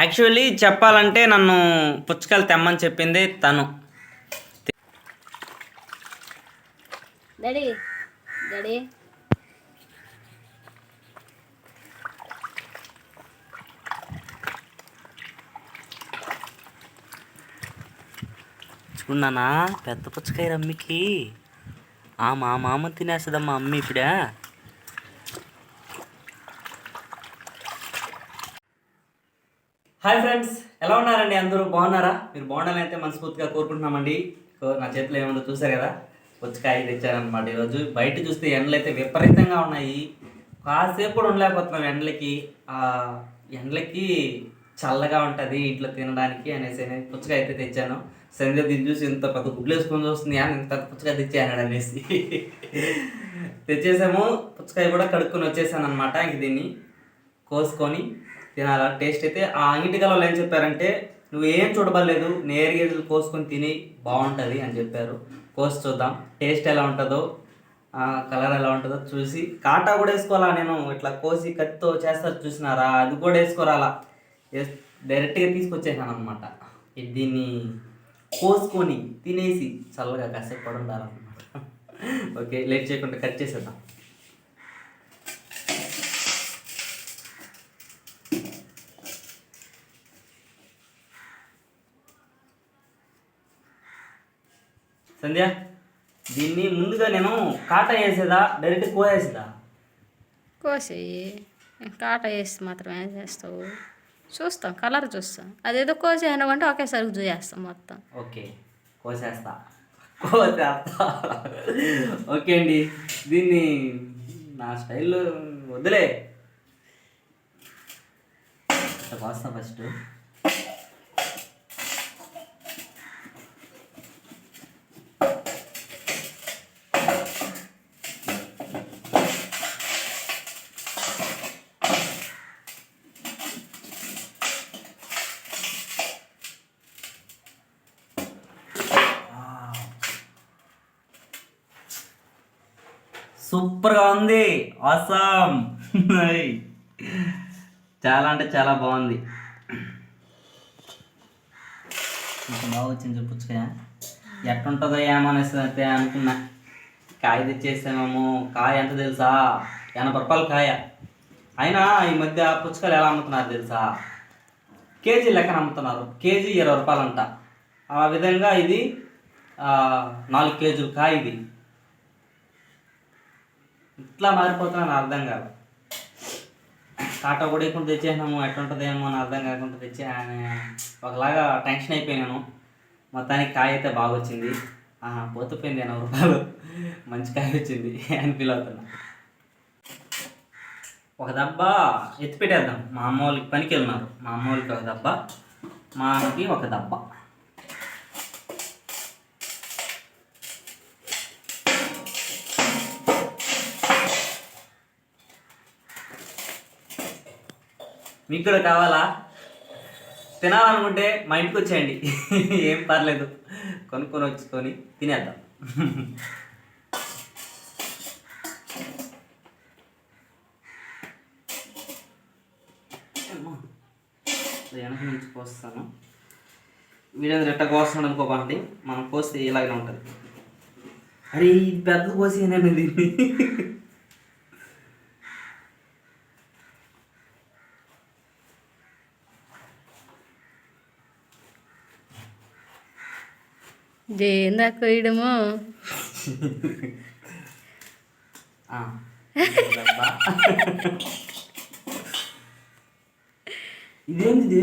Actually చెప్పాలంటే నన్ను పుచ్చకాయలు తెమ్మని చెప్పింది తను. డాడీ డాడీ చూడన్నా పెద్ద పుచ్చకాయ రమ్మికి. ఆ మా మామ తినేస్తుందమ్మా అమ్మ ఇప్పుడా? హాయ్ ఫ్రెండ్స్ ఎలా ఉన్నారండి అందరూ? బాగున్నారా? మీరు బాగుండాలని అయితే మనస్ఫూర్తిగా కోరుకుంటున్నామండి. నా చేతిలో ఏముందో చూసారు కదా? పుచ్చకాయ తెచ్చారనమాట ఈరోజు బయట చూస్తే ఎండలు అయితే విపరీతంగా ఉన్నాయి. కాసేపు కూడా ఉండలేకపోతున్నాం ఎండలకి. ఎండలకి చల్లగా ఉంటుంది ఇంట్లో తినడానికి అనేసి నేను పుచ్చకాయ అయితే తెచ్చాను. సంధ్య దీన్ని చూసి ఇంత పెద్ద గుడ్లు వేసుకొని చూస్తుంది అని ఇంత పెద్ద పుచ్చకాయ తెచ్చాను అనేసి. తెచ్చేసాము. పుచ్చకాయ కూడా కడుక్కొని వచ్చేసాను అనమాట ఇంక దీన్ని కోసుకొని. తినాలా? టేస్ట్ అయితే ఆ అంగిటి గలలో ఏం చెప్పారంటే నువ్వు ఏం చూడబడలేదు నేరుగేదలు కోసుకొని తిని బాగుంటుంది అని చెప్పారు. కోసి చూద్దాం. టేస్ట్ ఎలా ఉంటుందో కలర్ ఎలా ఉంటుందో చూసి కాటా కూడా వేసుకోవాలా? నేను ఇట్లా కోసి కత్తితో చేస్తారు చూసినారా? అది కూడా వేసుకోరాలా? డైరెక్ట్గా తీసుకొచ్చేసాను అనమాట దీన్ని కోసుకొని తినేసి చల్లగా కాసేపు పడి ఉండాలన్నమాట ఓకే లేట్ చేయకుండా కట్ చేసేద్దాం. సంధ్య దీన్ని ముందుగా నేను కాటా వేసేదా? డైరెక్ట్ కోసేదా కోసేయి. కాట వేసి మాత్రం ఏం చేస్తావు. చూస్తాం కలర్ చూస్తాం. అదేదో కోసేయను అంటే ఒకేసారి చూసేస్తాం మొత్తం. ఓకే కోసేస్తా. కోసేస్తా. ఓకే అండి. దీన్ని నా స్టైల్లో వదిలే కోస్తా ఫస్ట్. సూపర్గా ఉంది. ఆసామ్ చాలా అంటే చాలా బాగుంది. బాగా వచ్చింది చూపుచ్చుకాయ ఎట్టుంటుందో ఏమనేసి అయితే అనుకున్నా. కాయ తెచ్చేసామేమో కాయ ఎంత తెలుసా? ఎనభై రూపాయలు కాయ. అయినా ఈ మధ్య పుచ్చకాయలు ఎలా అమ్ముతున్నారు తెలుసా? కేజీ లెక్కన అమ్ముతున్నారు. కేజీ ఇరవై రూపాయలు అంట ఆ విధంగా ఇది నాలుగు కేజీలు కాయ ఇది. ఇట్లా మారిపోతున్నాను అర్థం కాదు. కాటా కూడా ఇప్పుడు తెచ్చేసినాము ఎట్లుంటుందేమో అని అర్థం కాకుండా తెచ్చే ఒకలాగా టెన్షన్ అయిపోయినాను మొత్తానికి కాయ అయితే బాగా వచ్చింది పోతుపోయింది ఎనభై రూపాయలు మంచి కాయ వచ్చింది అని ఫీల్ అవుతున్నా ఒక దెబ్బ ఎత్తిపెట్టేద్దాం. మా అమ్మ వాళ్ళకి పనికి వెళ్ళినారు మా అమ్మ వాళ్ళకి ఒక దెబ్బ. మా అమ్మకి ఒక దెబ్బ. మీకు కూడా కావాలా? తినాలనుకుంటే మా ఇంటికి వచ్చేయండి. ఏం పర్లేదు. కొనుక్కొని వచ్చుకొని తినేద్దాం. వెనక నుంచి కోస్తాను. వీడేది రెట్ట కోస్తున్నాడు అనుకోకండి మనం కోస్తే ఇలాగే ఉంటుంది. అరే ఇది పెద్ద కోసి నేను దీన్ని. ఆ. డబ్బా. ఇదేంటిది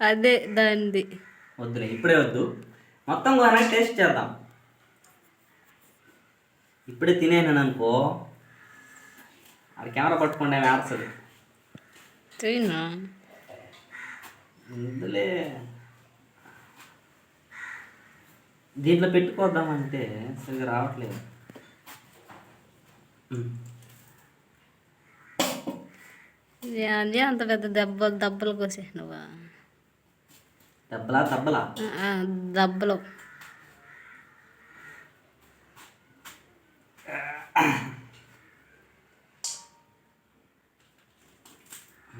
అదే దానిది. వద్దులే ఇప్పుడే వద్దు. మొత్తం కూడా టేస్ట్ చేద్దాం. ఇప్పుడే తినేనాను అనుకో అది కెమెరా పట్టుకుంటే ఆడుతుంది తిను వద్దులే. దీంట్లో పెట్టుకోద్దామంటే సరిగ్గా రావట్లేదు. అదే అంత పెద్ద దెబ్బలు దెబ్బలు కోసేసినవా దెబ్బలా దెబ్బలా? దెబ్బలు.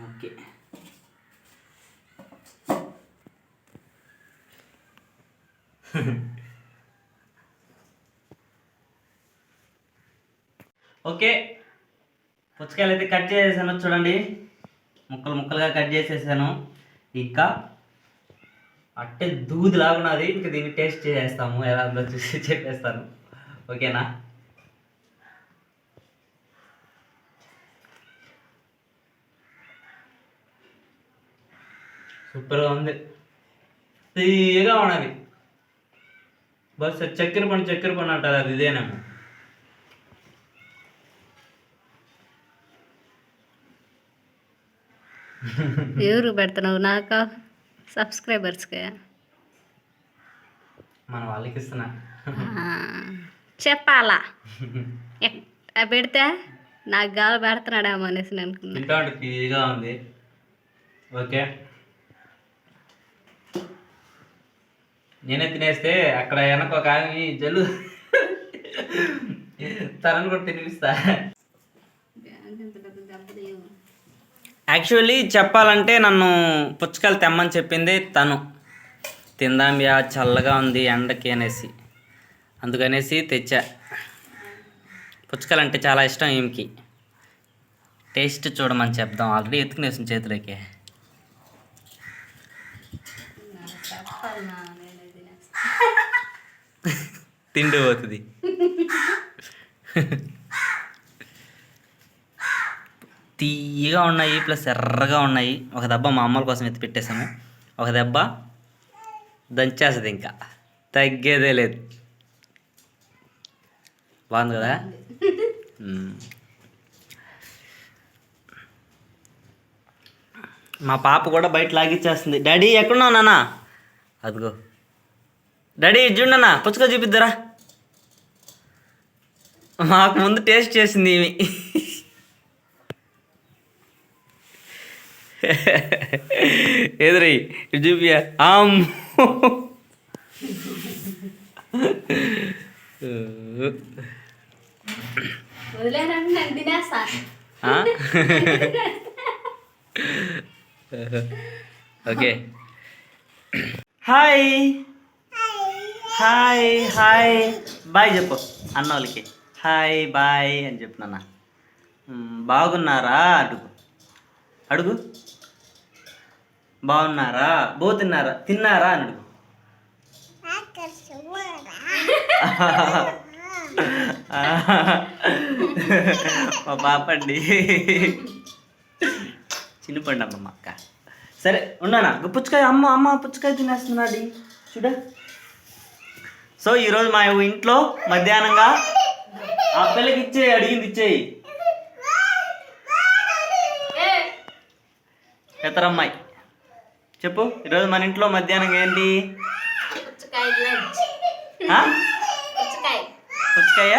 ఓకే. Hmm. ఓకే. పుచ్చకాయలు అయితే కట్ చేసేసాను చూడండి. ముక్కలు ముక్కలుగా కట్ చేసేసాను. ఇంకా అట్టే దూది లాగున్నది ఇంకా దీన్ని టేస్ట్ చేసేస్తాము. ఎలా ఉందో చూసి చెప్పేస్తాను. ఓకేనా? సూపర్గా ఉంది. తీయగా ఉన్నది. బస్ చక్కెర పండు చక్కెర పండు అంటారు అది ఇదేనేమో. ఎవరు పెడుతున్నావు? నాకు? సబ్స్క్రైబర్స్కి? మన వాళ్ళకి ఇస్తున్నా. చెప్పాలా? పెడితే నాకు గాలి పెడుతున్నాడేమో అనేసి నేను అనుకున్నా. ఉంది. ఓకే. నేనే తినేస్తే అక్కడ వెనక ఒక ఆమె జల్లు. తనను కూడా తినిపిస్తా. యాక్చువల్లీ చెప్పాలంటే నన్ను పుచ్చకాయలు తెమ్మని చెప్పింది తను. తిందాం యా చల్లగా ఉంది ఎండకి అనేసి. అందుకనేసి తెచ్చా. పుచ్చకాయలు అంటే చాలా ఇష్టం ఈమెకి. టేస్ట్ చూడమని చెప్దాం. ఆల్రెడీ ఎత్తుకునేసిన చేతిలోకి. తిండి పోతుంది తీయగా ఉన్నాయి ప్లస్ ఎర్రగా ఉన్నాయి. ఒక దెబ్బ మా అమ్మల కోసం ఎత్తి పెట్టేశాము. ఒక దెబ్బ దంచేస్తుంది ఇంకా. తగ్గేదే లేదు. బాగుంది కదా? మా పాప కూడా బయట లాగిచ్చేస్తుంది. డాడీ ఎక్కడున్నావు నాన్న? అదిగో. డాడీ చూడన్నా పుచ్చుకో చూపిద్దరా. మాకు ముందు టేస్ట్ చేసింది ఇవి ఎదురై చూపియా ఆమ్? Okay. Hi. Hi hi. Bye చెప్పు అన్న వాళ్ళకి హాయ్ బాయ్ అని చెప్పు నాన్న. మ్, బాగున్నారా? అడుగు. అడుగు. బాగున్నారా? బో తిన్నారా? తిన్నారా అని అడుగు మా పాప అండి చిన్నపండి అమ్మ అక్క. సరే ఉన్నానా? పుచ్చకాయ అమ్మ అమ్మ పుచ్చకాయ తినేస్తున్నాడు. చూడ. సో ఈరోజు మా ఇంట్లో మధ్యాహ్నంగా ఆ పిల్లకి ఇచ్చేయి అడిగింది ఇచ్చేయి. పెద్దరమ్మాయి. చెప్పు ఈరోజు మన ఇంట్లో మధ్యాహ్నం ఏంటి? పుచ్చకాయ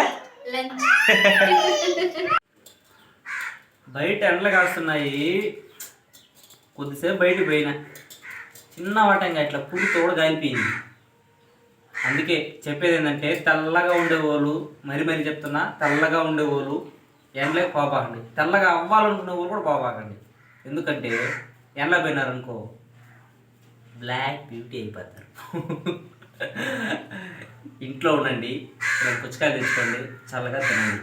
బయట ఎండలు కాస్తున్నాయి. కొద్దిసేపు బయటకు పోయినా. చిన్న వాటంగా ఇట్లా పుడి తోడు కాలిపోయింది అందుకే చెప్పేది ఏంటంటే తెల్లగా ఉండేవాళ్ళు మరి మరి చెప్తున్నా తెల్లగా ఉండేవాళ్ళు ఎండలోకి పోపాకండి తెల్లగా అవ్వాలనుకునే వాళ్ళు కూడా పోపాకండి ఎందుకంటే ఎండలో పోయినారనుకో బ్లాక్ బ్యూటీ అయిపోతారు. ఇంట్లో ఉండండి ఇలా పుచ్చకాయలు తెచ్చుకోండి చల్లగా తినండి.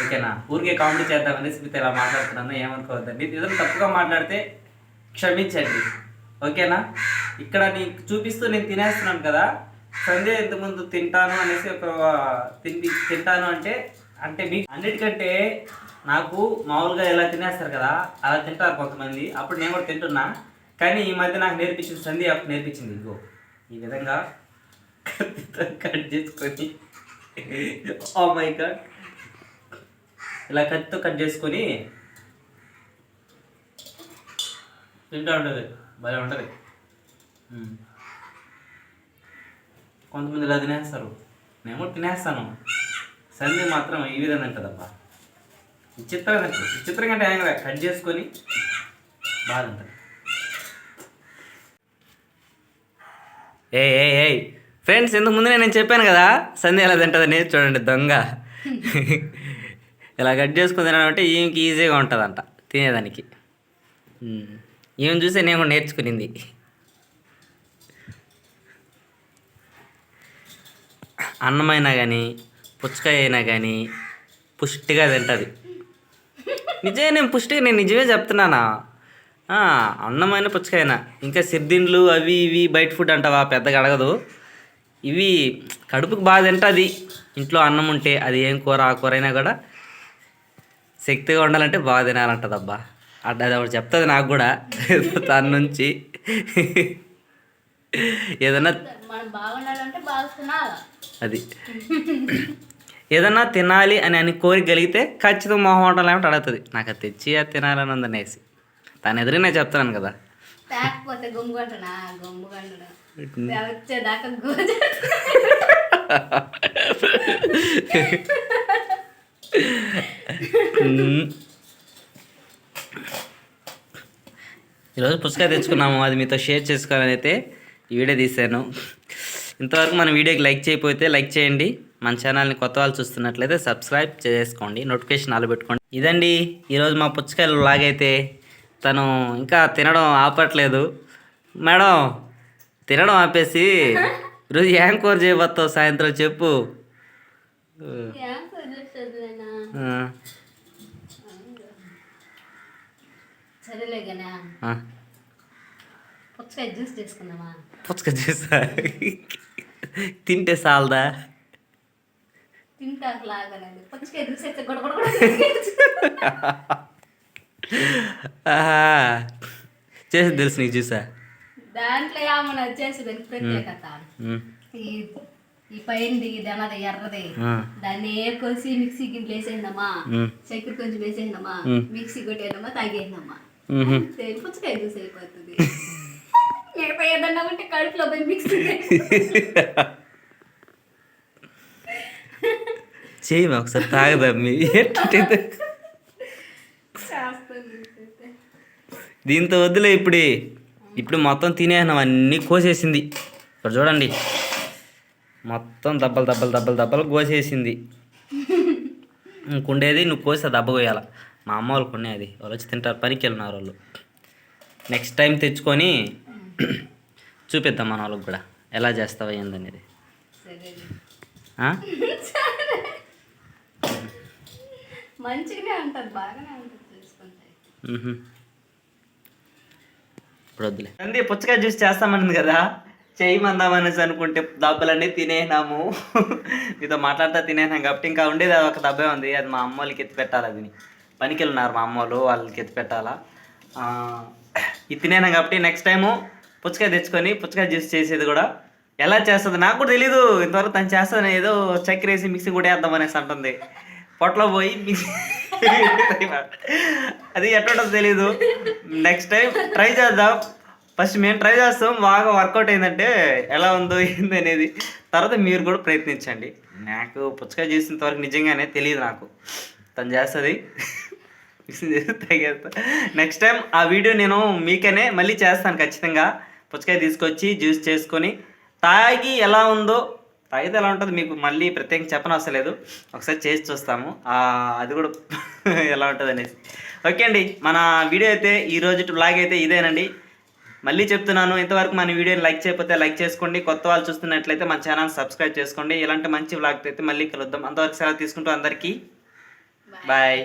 ఓకేనా? ఊరికే కామెడీ చేద్దామని మీతో ఇలా మాట్లాడుతున్నాను ఏమనుకోవద్దండి. ఏదైనా తప్పుగా మాట్లాడితే క్షమించండి. ఓకేనా? ఇక్కడ నీకు చూపిస్తూ నేను తినేస్తున్నాను కదా సందే ఇంతకుముందు తింటాను అనేసి ఒక తిండి తింటాను అంటే అంటే మీ అన్నిటికంటే నాకు మామూలుగా ఎలా తినేస్తారు కదా అలా తింటారు కొంతమంది. అప్పుడు నేను కూడా తింటున్నా. కానీ ఈ మధ్య నాకు నేర్పించింది సంధి అప్పుడు నేర్పించింది ఇగో ఈ విధంగా కట్ చేసుకొని ఓ మై గాడ్. ఇలా కత్తితో కట్ చేసుకొని తింటూ ఉంటుంది భలే ఉంటుంది. కొంతమంది ఇలా తినేస్తారు. నేను తినేస్తాను. సంధి మాత్రం ఈ విధంగా తింటుందబ్బా. విచిత్రంగా విచిత్రం విచిత్రంగా అంటే కదా. కట్ చేసుకొని బాగుంటుంది ఏ ఏ ఏ ఫ్రెండ్స్ ఇంతకు ముందు నేను చెప్పాను కదా సంధ్య ఎలా తింటుందని చూడండి దొంగ. ఇలా కట్ చేసుకుని తినడం అంటే ఈమెకి ఈజీగా ఉంటుందంట తినేదానికి. ఈమె ఈమెను చూసి నేను నేర్చుకునింది. అన్నమైనా కానీ పుచ్చకాయ అయినా కానీ పుష్టిగా తింటుంది. నిజమే నేను పుష్టిగా నేను నిజమే చెప్తున్నానా? అన్నమైన పుచ్చకాయనా. ఇంకా సిద్ధిండ్లు అవి ఇవి బయట ఫుడ్ అంటావా? పెద్దగా అడగదు. ఇవి కడుపుకి బాగా తింటుంది. ఇంట్లో అన్నం ఉంటే అది ఏం కూర ఆ కూర అయినా కూడా శక్తిగా ఉండాలంటే బాగా తినాలంటది అబ్బా అది ఒకటి చెప్తుంది నాకు కూడా. తన నుంచి. ఏదన్నా అది. ఏదన్నా తినాలి అని అని కోరిక కలిగితే ఖచ్చితంగా మొహమాటం లేకపోతే అడుగుతుంది. నాకు అది తెచ్చి అది తినాలని ఉందనేసి తను ఎదురు నేను చెప్తున్నాను కదా. వచ్చేదాకా గోజ. ఈరోజు పుస్తకాలు తెచ్చుకున్నాము అది మీతో షేర్ చేసుకోవాలని అయితే ఈ వీడియో తీశాను. ఇంతవరకు మన వీడియోకి లైక్ చేయకపోతే లైక్ చేయండి. మన ఛానల్ని కొత్త వాళ్ళు చూస్తున్నట్లయితే సబ్స్క్రైబ్ చేసుకోండి నోటిఫికేషన్ ఆలు పెట్టుకోండి. ఇదండి ఈరోజు మా పుచ్చకాయలు లాగైతే తను ఇంకా తినడం ఆపట్లేదు. మేడం తినడం ఆపేసి ఈరోజు ఏం కూర చేయబోతావు సాయంత్రం చెప్పు. పుచ్చకాయ జ్యూస్ తింటే సాలదా? తింటాక లాగానండి పుచ్చకాయ జ్యూస్ అయితే గొడ గొడ గొడ ఆహా. చేసి తెలుసు నీకు చూసా? దాంట్లో ఏమన్నా వచ్చేసి దానికి ప్రత్యేకత. ఈ ఈ పైనది ఇది అన్నది ఎర్రది. దాన్ని కోసి మిక్సీ గిన్నెలు వేసేసిందమ్మా ఉమ్, చక్కెర కొంచెం వేసేసిందమ్మా మ్. మిక్సీ ఉహు. అంతే, పుచ్చకాయ జ్యూస్ అయిపోతుంది. మిగతా ఏదన్నా ఉంటే కడుపులో పోయి మిక్సీ చెయ్యి మా ఒకసారి ఏంటంటే చేస్తాను దీంతో వద్దులే ఇప్పుడు. ఇప్పుడు మొత్తం తినేసినాం అన్నీ కోసేసింది. ఇక్కడ చూడండి. మొత్తం దెబ్బలు దెబ్బలు దెబ్బలు దెబ్బలు కోసేసింది. ఇంకుండేది నువ్వు కోసి దెబ్బ కోయాల మా అమ్మ వాళ్ళు అది వాళ్ళు వచ్చి తింటారు పనికి వెళ్ళినారు వాళ్ళు. నెక్స్ట్ టైం తెచ్చుకొని చూపిద్దాం మన వాళ్ళకి కూడా. ఎలా చేస్తావా ఏందనేది? మంచిగానే ఉంటుంది బాగానే ఉంటుంది. ఇప్పుడు వద్దులే. అంది పుచ్చకాయ జ్యూస్ చేస్తామన్నది కదా. చేయమందామనేసి అనుకుంటే దెబ్బలన్నీ తినేసినాము. మీతో మాట్లాడుతూ తినేసినాం కాబట్టి ఇంకా ఉండేది అది ఒక దెబ్బే ఉంది. అది మా అమ్మ వాళ్ళకి ఎత్తి పెట్టాలి అది. పనికి వెళ్ళినారు మా అమ్మ వాళ్ళు వాళ్ళకి ఎత్తి పెట్టాలా. ఆ, ఇది తినేనాం కాబట్టి నెక్స్ట్ టైము పుచ్చకాయ తెచ్చుకొని పుచ్చకాయ జ్యూస్ చేసేది కూడా ఎలా చేస్తుంది నాకు కూడా తెలీదు. ఇంతవరకు తను చేస్తుంది ఏదో చక్కెర వేసి మిక్సీ కూడా వేద్దాం అనేసి అంటుంది. పొట్టలో పోయి మిక్సీ అది ఎట్లుంటుందో తెలీదు. నెక్స్ట్ టైం ట్రై చేద్దాం. ఫస్ట్ మేము ట్రై చేస్తాం. బాగా వర్కౌట్ అయిందంటే ఎలా ఉందో ఏంది అనేది. తర్వాత మీరు కూడా ప్రయత్నించండి. నాకు పుచ్చకాయ చేసినంత వరకు నిజంగానే తెలియదు నాకు. తను చేస్తుంది. చేసి తగ్గేస్తా నెక్స్ట్ టైం ఆ వీడియో నేను మీకనే మళ్ళీ చేస్తాను ఖచ్చితంగా. పుచ్చకాయ తీసుకొచ్చి జ్యూస్ చేసుకొని తాగి ఎలా ఉందో తాగితే ఎలా ఉంటుంది మీకు మళ్ళీ ప్రత్యేకంగా చెప్పనవసరం లేదు. ఒకసారి చేసి చూస్తాము. అది కూడా ఎలా ఉంటుంది అనేసి. ఓకే అండి మన వీడియో అయితే ఈ రోజు బ్లాగ్ అయితే ఇదేనండి. మళ్ళీ చెప్తున్నాను ఇంతవరకు మన వీడియోని లైక్ చేయకపోతే లైక్ చేసుకోండి. కొత్త వాళ్ళు చూస్తున్నట్లయితే మన ఛానల్ సబ్స్క్రైబ్ చేసుకోండి. ఇలాంటి మంచి వ్లాగ్ అయితే మళ్ళీ కలుద్దాం. అంతవరకు సెలవు తీసుకుంటూ అందరికీ బాయ్.